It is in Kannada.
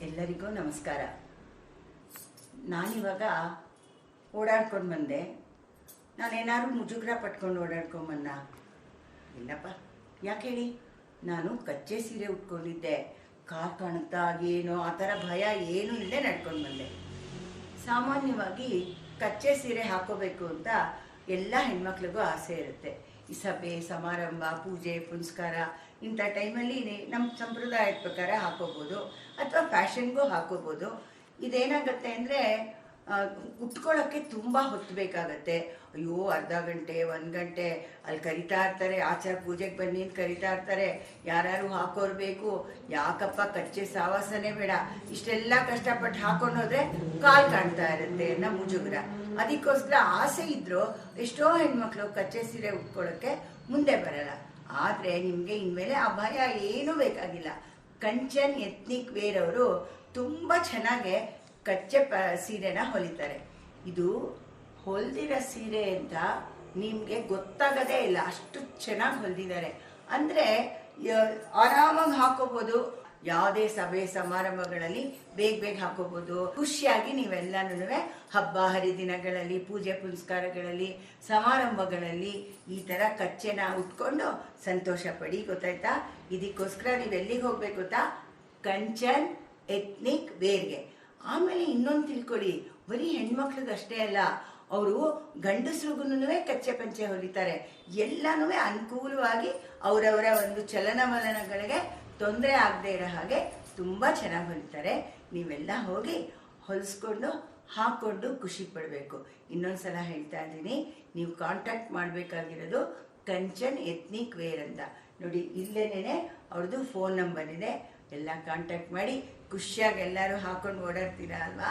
ಎಲ್ಲರಿಗೂ ನಮಸ್ಕಾರ. ನಾನಿವಾಗ ಓಡಾಡ್ಕೊಂಡು ಬಂದೆ. ನಾನೇನಾದ್ರು ಮುಜುಗರ ಪಟ್ಕೊಂಡು ಓಡಾಡ್ಕೊಂಡು ಬಂದ? ಇಲ್ಲಪ್ಪ, ಯಾಕೆ ಹೇಳಿ? ನಾನು ಕಚ್ಚೆ ಸೀರೆ ಉಟ್ಕೊಂಡಿದ್ದೆ. ಕಾರ್ ಕಾಣುತ್ತಾ ಏನೋ, ಆ ಥರ ಭಯ ಏನೂ ಇಲ್ಲದೆ ನಡ್ಕೊಂಡು ಬಂದೆ. ಸಾಮಾನ್ಯವಾಗಿ ಕಚ್ಚೆ ಸೀರೆ ಹಾಕೋಬೇಕು ಅಂತ ಎಲ್ಲ ಹೆಣ್ಮಕ್ಳಿಗೂ ಆಸೆ ಇರುತ್ತೆ. ಈ ಸಭೆ, ಸಮಾರಂಭ, ಪೂಜೆ, ಪುನಸ್ಕಾರ ಇಂಥ ಟೈಮಲ್ಲಿ ನಮ್ಮ ಸಂಪ್ರದಾಯದ ಪ್ರಕಾರ ಹಾಕೋಬೋದು ಅಥವಾ ಫ್ಯಾಷನ್ಗೂ ಹಾಕೋಬೋದು. ಇದೇನಾಗುತ್ತೆ ಅಂದರೆ ಉಟ್ಕೊಳ್ಳೋಕ್ಕೆ ತುಂಬ ಹೊತ್ತು ಬೇಕಾಗತ್ತೆ. ಅಯ್ಯೋ, ಅರ್ಧ ಗಂಟೆ, ಒಂದು ಗಂಟೆ, ಅಲ್ಲಿ ಕರಿತಾ ಇರ್ತಾರೆ, ಆಚಾರ ಪೂಜೆಗೆ ಬನ್ನಿ ಅಂತ ಕರಿತಾ ಇರ್ತಾರೆ. ಯಾರ್ಯಾರು ಹಾಕೋರು ಬೇಕು ಯಾಕಪ್ಪ ಕಚ್ಚೆ ಸಾವಾಸನೆ ಬೇಡ. ಇಷ್ಟೆಲ್ಲ ಕಷ್ಟಪಟ್ಟು ಹಾಕೊಂಡು ಹೋದ್ರೆ ಕಾಲ್ ಕಾಣ್ತಾ ಇರುತ್ತೆ ಅನ್ನೋ ಮುಜುಗರ. ಅದಕ್ಕೋಸ್ಕರ ಆಸೆ ಇದ್ರು ಎಷ್ಟೋ ಹೆಣ್ಮಕ್ಳು ಕಚ್ಚೆ ಸೀರೆ ಉಟ್ಕೊಳ್ಳೋಕ್ಕೆ ಮುಂದೆ ಬರಲ್ಲ. ಆದರೆ ನಿಮಗೆ ಇನ್ಮೇಲೆ ಆ ಭಯ ಏನೂ ಬೇಕಾಗಿಲ್ಲ. ಕಂಚನ್ ಎತ್ನಿಕ್ ವೇರ್ ಅವರು ತುಂಬ ಚೆನ್ನಾಗೆ ಕಚ್ಚೆ ಪ, ಸೀರೆನ ಹೊಲಿತಾರೆ. ಇದು ಹೊಲ್ದಿರೋ ಸೀರೆ ಅಂತ ನಿಮಗೆ ಗೊತ್ತಾಗದೇ ಇಲ್ಲ. ಅಷ್ಟು ಚೆನ್ನಾಗಿ ಹೊಲ್ದಿದ್ದಾರೆ. ಅಂದರೆ ಆರಾಮಾಗಿ ಹಾಕೋಬೋದು. ಯಾವುದೇ ಸಭೆ ಸಮಾರಂಭಗಳಲ್ಲಿ ಬೇಗ ಬೇಗ ಹಾಕೋಬೋದು. ಖುಷಿಯಾಗಿ ನೀವೆಲ್ಲನೂ ಹಬ್ಬ, ಹರಿದಿನಗಳಲ್ಲಿ, ಪೂಜೆ ಪುನಸ್ಕಾರಗಳಲ್ಲಿ, ಸಮಾರಂಭಗಳಲ್ಲಿ ಈ ಥರ ಕಚ್ಚೆನ ಉಟ್ಕೊಂಡು ಸಂತೋಷ ಪಡಿ, ಗೊತ್ತಾಯ್ತಾ? ಇದಕ್ಕೋಸ್ಕರ ನೀವು ಎಲ್ಲಿಗೆ ಹೋಗ್ಬೇಕು ಗೊತ್ತಾ? ಕಂಚನ್ ಎತ್ನಿಕ್ ವೇರ್ಗೆ ಆಮೇಲೆ ಇನ್ನೊಂದು ತಿಳ್ಕೊಳ್ಳಿ. ಬರೀ ಹೆಣ್ಮಕ್ಳಿಗೆ ಅಷ್ಟೇ ಅಲ್ಲ, ಅವರು ಗಂಡಸ್ರಿಗೂ ಕಚ್ಚೆ ಪಂಚೆ ಹೊಲಿತಾರೆ. ಎಲ್ಲನೂ ಅನುಕೂಲವಾಗಿ ಅವರವರ ಒಂದು ಚಲನವಲನಗಳಿಗೆ ತೊಂದರೆ ಆಗದೆ ಇರೋ ಹಾಗೆ ತುಂಬ ಚೆನ್ನಾಗಿ ಹೊಲಿತಾರೆ. ನೀವೆಲ್ಲ ಹೋಗಿ ಹೊಲಿಸ್ಕೊಂಡು, ಹಾಕ್ಕೊಂಡು ಖುಷಿ ಪಡಬೇಕು. ಇನ್ನೊಂದ್ಸಲ ಹೇಳ್ತಾ ಇದ್ದೀನಿ, ನೀವು ಕಾಂಟ್ಯಾಕ್ಟ್ ಮಾಡಬೇಕಾಗಿರೋದು ಕಂಚನ್ ಎತ್ನಿಕ್ ವೇರ್ ಅಂತ. ನೋಡಿ ಇಲ್ಲೇನೆ ಅವ್ರದ್ದು ಫೋನ್ ನಂಬರ್ ಇದೆ. ಎಲ್ಲ ಕಾಂಟ್ಯಾಕ್ಟ್ ಮಾಡಿ ಖುಷಿಯಾಗಿ ಎಲ್ಲರೂ ಹಾಕೊಂಡು ಓಡಾಡ್ತೀರಾ ಅಲ್ವಾ?